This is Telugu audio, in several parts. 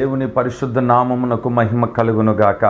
దేవుని పరిశుద్ధ నామమునకు మహిమ కలుగునుగాక.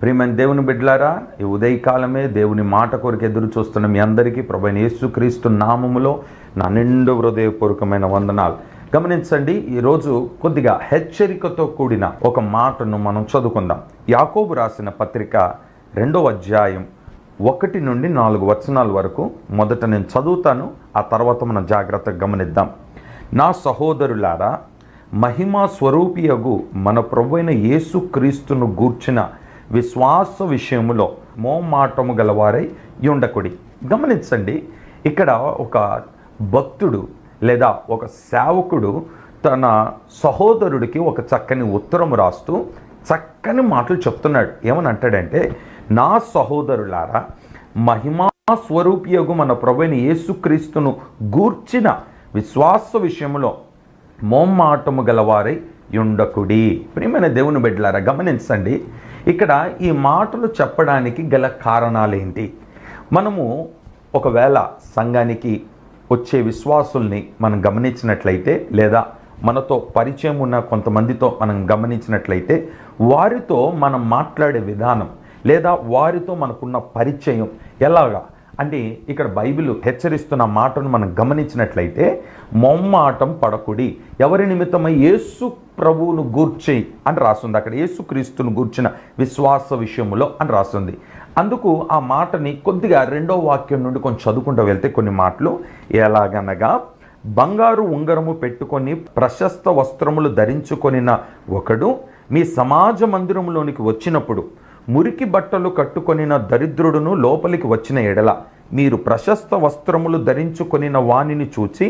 ప్రియమైన దేవుని బిడ్డలారా ఈ ఉదయకాలమే దేవుని మాట కొరకు ఎదురు చూస్తున్న మీ అందరికీ ప్రభైన యేసుక్రీస్తు నామములో నా నిండు హృదయపూర్వకమైన వందనాలు. గమనించండి ఈరోజు కొద్దిగా హెచ్చరికతో కూడిన ఒక మాటను మనం చదువుకుందాం. యాకోబు రాసిన పత్రిక రెండవ అధ్యాయం ఒకటి నుండి నాలుగు వచనాల వరకు మొదట నేను చదువుతాను ఆ తర్వాత మనం జాగ్రత్తగా గమనిద్దాం. నా సహోదరులారా మహిమా స్వరూపియగు మన ప్రభువైన యేసు క్రీస్తును గూర్చిన విశ్వాస విషయములో మోమాటము గలవారై ఉండకుడి గమనించండి ఇక్కడ ఒక భక్తుడు లేదా ఒక సేవకుడు తన సహోదరుడికి ఒక చక్కని ఉత్తరం రాస్తూ చక్కని మాటలు చెప్తున్నాడు. ఏమని అంటాడంటే నా సహోదరులారా మహిమా స్వరూపియగు మన ప్రభుని యేసుక్రీస్తును గూర్చిన విశ్వాస విషయంలో మోమ్మాటము గలవారై యుండకుడి. ప్రియమైన దేవుని బిడ్డలారా గమనించండి. ఇక్కడ ఈ మాటలు చెప్పడానికి గల కారణాలేంటి? మనము ఒకవేళ సంఘానికి వచ్చే విశ్వాసుల్ని మనం గమనించినట్లయితే లేదా మనతో పరిచయం ఉన్న కొంతమందితో మనం గమనించినట్లయితే వారితో మనం మాట్లాడే విధానం లేదా వారితో మనకున్న పరిచయం ఎలాగా? అంటే ఇక్కడ బైబిల్ హెచ్చరిస్తున్న మాటను మనం గమనించినట్లయితే మొమ్మాటం పడకుడి. ఎవరి నిమిత్తమై యేసు ప్రభువును గూర్చి అని రాస్తుంది అక్కడ. యేసుక్రీస్తును గూర్చిన విశ్వాస విషయములో అని రాస్తుంది అందుకు ఆ మాటని కొద్దిగా రెండో వాక్యం నుండి కొంచెం చదువుకుంటూ వెళ్తే కొన్ని మాటలు. ఎలాగనగా బంగారు ఉంగరము పెట్టుకొని ప్రశస్త వస్త్రములు ధరించుకొనిన ఒకడు మీ సమాజ మందిరంలోనికి వచ్చినప్పుడు మురికి బట్టలు కట్టుకొనిన దరిద్రుడును లోపలికి వచ్చిన ఎడల మీరు ప్రశస్త వస్త్రములు ధరించుకొనిన వానిని చూచి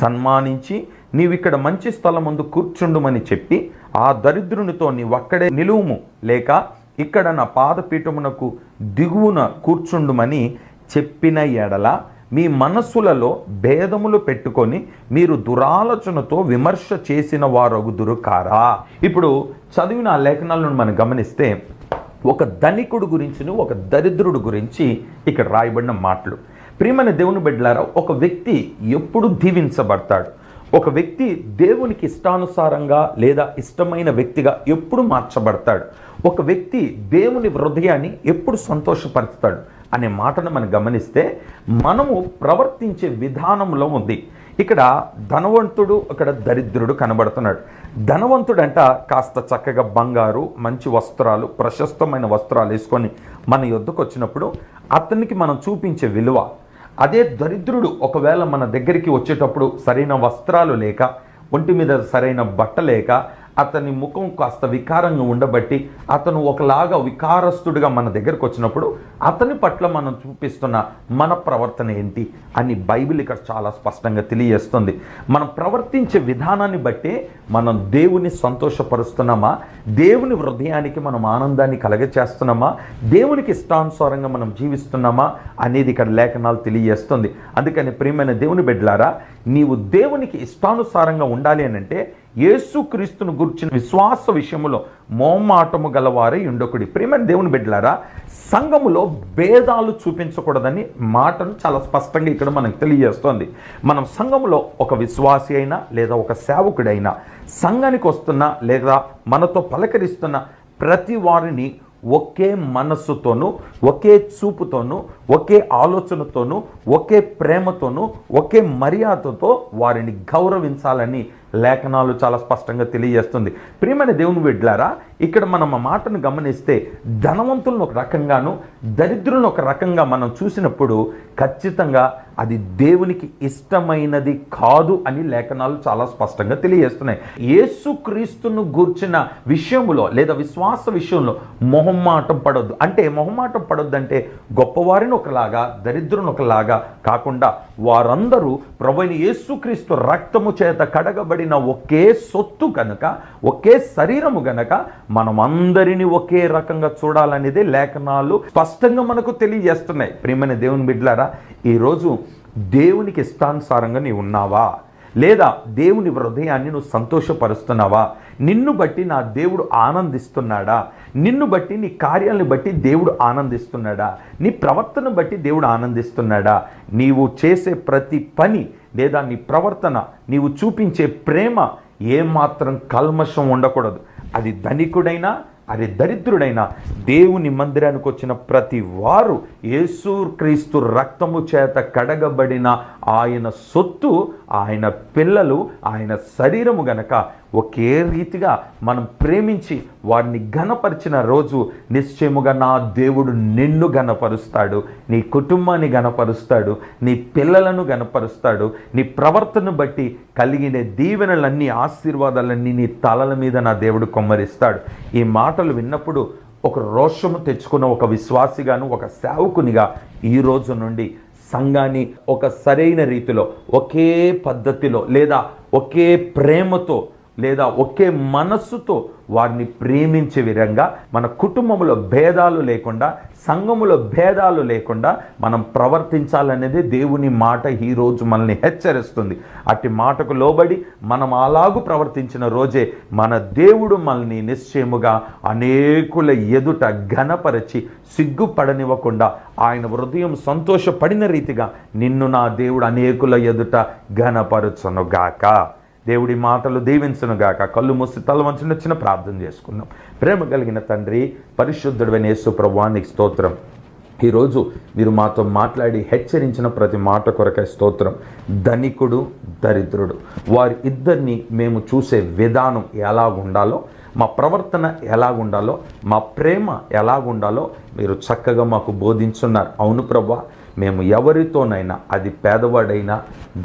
సన్మానించి నీవిక్కడ మంచి స్థలముందు కూర్చుండుమని చెప్పి ఆ దరిద్రునితో నీవక్కడే నిలువుము. లేక ఇక్కడ నా పాదపీఠమునకు దిగువన కూర్చుండుమని చెప్పిన ఎడల మీ మనస్సులలో భేదములు పెట్టుకొని మీరు దురాలోచనతో విమర్శ చేసిన వారగుదురు కారా. ఇప్పుడు చదివిన ఆ లేఖనాలను మనం గమనిస్తే ఒక ధనికుడు గురించిను ఒక దరిద్రుడు గురించి ఇక్కడ రాయబడిన మాటలు. ప్రియమైన దేవుని బిడ్డలారా ఒక వ్యక్తి ఎప్పుడు దీవించబడతాడు? ఒక వ్యక్తి దేవునికి ఇష్టానుసారంగా లేదా ఇష్టమైన వ్యక్తిగా ఎప్పుడు మార్చబడతాడు? ఒక వ్యక్తి దేవుని హృదయాన్ని ఎప్పుడు సంతోషపరుస్తాడు అనే మాటను మనం గమనిస్తే మనము ప్రవర్తించే విధానంలో ఉంది. ఇక్కడ ధనవంతుడు అక్కడ దరిద్రుడు కనబడుతున్నాడు. ధనవంతుడంట కాస్త చక్కగా బంగారు మంచి వస్త్రాలు ప్రశస్తమైన వస్త్రాలు వేసుకొని మన యొద్దకు వచ్చినప్పుడు అతనికి మనం చూపించే విలువ. అదే దరిద్రుడు ఒకవేళ మన దగ్గరికి వచ్చేటప్పుడు సరైన వస్త్రాలు లేక ఒంటి మీద సరైన బట్ట లేక అతని ముఖం కాస్త వికారంగా ఉండబట్టి అతను ఒకలాగా వికారస్తుడిగా మన దగ్గరకు వచ్చినప్పుడు అతని పట్ల మనం చూపిస్తున్న మన ప్రవర్తన ఏంటి అని బైబిల్ ఇక్కడ చాలా స్పష్టంగా తెలియజేస్తుంది. మనం ప్రవర్తించే విధానాన్ని బట్టే మనం దేవుని సంతోషపరుస్తున్నామా? దేవుని హృదయానికి మనం ఆనందాన్ని కలగచేస్తున్నామా? దేవునికి ఇష్టానుసారంగా మనం జీవిస్తున్నామా? అనేది ఇక్కడ లేఖనాలు తెలియజేస్తుంది. అందుకని ప్రియమైన దేవుని బిడ్డలారా నీవు దేవునికి ఇష్టానుసారంగా ఉండాలి అని అంటే యేసుక్రీస్తును గుర్చిన విశ్వాస విషయంలో మోమాటము గలవారే ఉండకుడి. ప్రేమని దేవుని బిడ్డలారా సంఘములో భేదాలు చూపించకూడదని మాటను చాలా స్పష్టంగా ఇక్కడ మనకు తెలియజేస్తోంది. మనం సంఘములో ఒక విశ్వాసి అయినా లేదా ఒక సేవకుడైనా సంఘానికి వస్తున్న లేదా మనతో పలకరిస్తున్న ప్రతి వారిని ఒకే మనస్సుతోనూ ఒకే చూపుతోనూ ఒకే ఆలోచనతోనూ ఒకే ప్రేమతోనూ ఒకే మర్యాదతో వారిని గౌరవించాలని లేఖనాలు చాలా స్పష్టంగా తెలియజేస్తుంది. ప్రియమైన దేవుని బిడ్డలారా ఇక్కడ మనం ఆ మాటను గమనిస్తే ధనవంతులను ఒక రకంగాను దరిద్రులను ఒక రకంగా మనం చూసినప్పుడు ఖచ్చితంగా అది దేవునికి ఇష్టమైనది కాదు అని లేఖనాలు చాలా స్పష్టంగా తెలియజేస్తున్నాయి. యేసుక్రీస్తును గూర్చిన విషయంలో లేదా విశ్వాస విషయంలో మొహమ్మాటం పడొద్దు. అంటే మొహమాటం పడొద్దు అంటే గొప్పవారిని ఒకలాగా దరిద్రుని ఒకలాగా కాకుండా వారందరూ ప్రభుని యేసుక్రీస్తు రక్తము చేత కడగబడిన ఒకే సొత్తు కనుక ఒకే శరీరము గనక మనమందరినీ ఒకే రకంగా చూడాలనేది లేఖనాలు స్పష్టంగా మనకు తెలియజేస్తున్నాయి. ప్రియమైన దేవుని బిడ్లారా ఈరోజు దేవునికి ఇష్టానుసారంగా నీవు ఉన్నావా? లేదా దేవుని హృదయాన్ని నువ్వు సంతోషపరుస్తున్నావా? నిన్ను బట్టి నా దేవుడు ఆనందిస్తున్నాడా? నిన్ను బట్టి నీ కార్యాలను బట్టి దేవుడు ఆనందిస్తున్నాడా? నీ ప్రవర్తన బట్టి దేవుడు ఆనందిస్తున్నాడా? నీవు చేసే ప్రతి పని లేదా నీ ప్రవర్తన నీవు చూపించే ప్రేమ ఏమాత్రం కల్మషం ఉండకూడదు. అది ధనికుడైనా అది దరిద్రుడైన దేవుని మందిరానికి వచ్చిన ప్రతి వారు యేసుక్రీస్తు రక్తము చేత కడగబడిన ఆయన సొత్తు ఆయన పిల్లలు ఆయన శరీరము గనక ఒకే రీతిగా మనం ప్రేమించి వారిని ఘనపరిచిన రోజు నిశ్చయముగా నా దేవుడు నిన్ను గనపరుస్తాడు నీ కుటుంబాన్ని గనపరుస్తాడు నీ పిల్లలను గనపరుస్తాడు నీ ప్రవర్తన బట్టి కలిగిన దీవెనలన్నీ ఆశీర్వాదాలన్నీ నీ తలల మీద నా దేవుడు కొమ్మరిస్తాడు. ఈ మాటలు విన్నప్పుడు ఒక రోషము తెచ్చుకున్న ఒక విశ్వాసిగాను ఒక సేవకునిగా ఈ రోజు నుండి సంఘాన్ని ఒక సరైన రీతిలో ఒకే పద్ధతిలో లేదా ఒకే ప్రేమతో లేదా ఒకే మనస్సుతో వారిని ప్రేమించే విధంగా మన కుటుంబంలో భేదాలు లేకుండా సంఘములో భేదాలు లేకుండా మనం ప్రవర్తించాలనేది దేవుని మాట ఈరోజు మనల్ని హెచ్చరిస్తుంది. అట్టి మాటకు లోబడి మనం అలాగూ ప్రవర్తించిన రోజే మన దేవుడు మనల్ని నిశ్చయముగా అనేకుల ఎదుట ఘనపరచి సిగ్గుపడనివ్వకుండా ఆయన హృదయం సంతోషపడిన రీతిగా నిన్ను నా దేవుడు అనేకుల ఎదుట ఘనపరచునుగాక. దేవుడి మాటలు దీవించునుగాక. కళ్ళు మూసి తల వంచిన చిన్న ప్రార్థన చేసుకున్నాం ప్రేమ కలిగిన తండ్రి పరిశుద్ధుడైన యేసు ప్రభువానికి స్తోత్రం. ఈరోజు మీరు మాతో మాట్లాడి హెచ్చరించిన ప్రతి మాట కొరకే స్తోత్రం. ధనికుడు దరిద్రుడు. వారి ఇద్దరిని మేము చూసే విధానం ఎలా ఉండాలో మా ప్రవర్తన ఎలాగుండాలో మా ప్రేమ ఎలాగుండాలో మీరు చక్కగా మాకు బోధించున్నారు. అవును ప్రభా మేము ఎవరితోనైనా అది పేదవాడైనా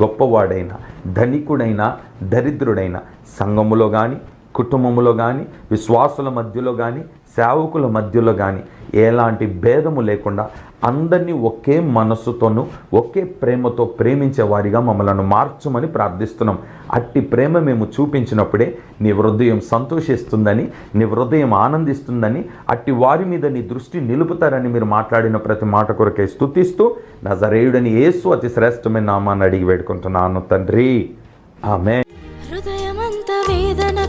గొప్పవాడైనా ధనికుడైనా దరిద్రుడైనా సంఘములో కానీ కుటుంబంలో కానీ విశ్వాసుల మధ్యలో కానీ సేవకుల మధ్యలో కానీ ఎలాంటి భేదము లేకుండా అందరినీ ఒకే మనస్సుతోనూ ఒకే ప్రేమతో ప్రేమించే వారిగా మమ్మలను మార్చమని ప్రార్థిస్తున్నాం. అట్టి ప్రేమ మేము చూపించినప్పుడే నీ హృదయం సంతోషిస్తుందని నీ హృదయం ఆనందిస్తుందని అట్టి వారి మీద నీ దృష్టి నిలుపుతారని మీరు మాట్లాడిన ప్రతి మాట కొరకే స్థుతిస్తూ నజరేయుడని యేసు అతి శ్రేష్టమైన నామాన్ని అడిగి వేడుకుంటున్నాను తండ్రి. ఆమె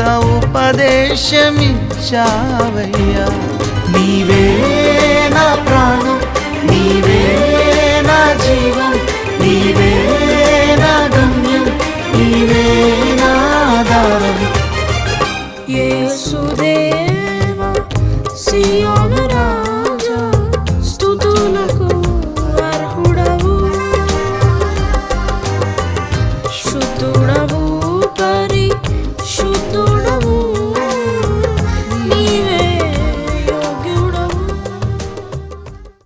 ఉపదేశమిచ్చావయ్యా.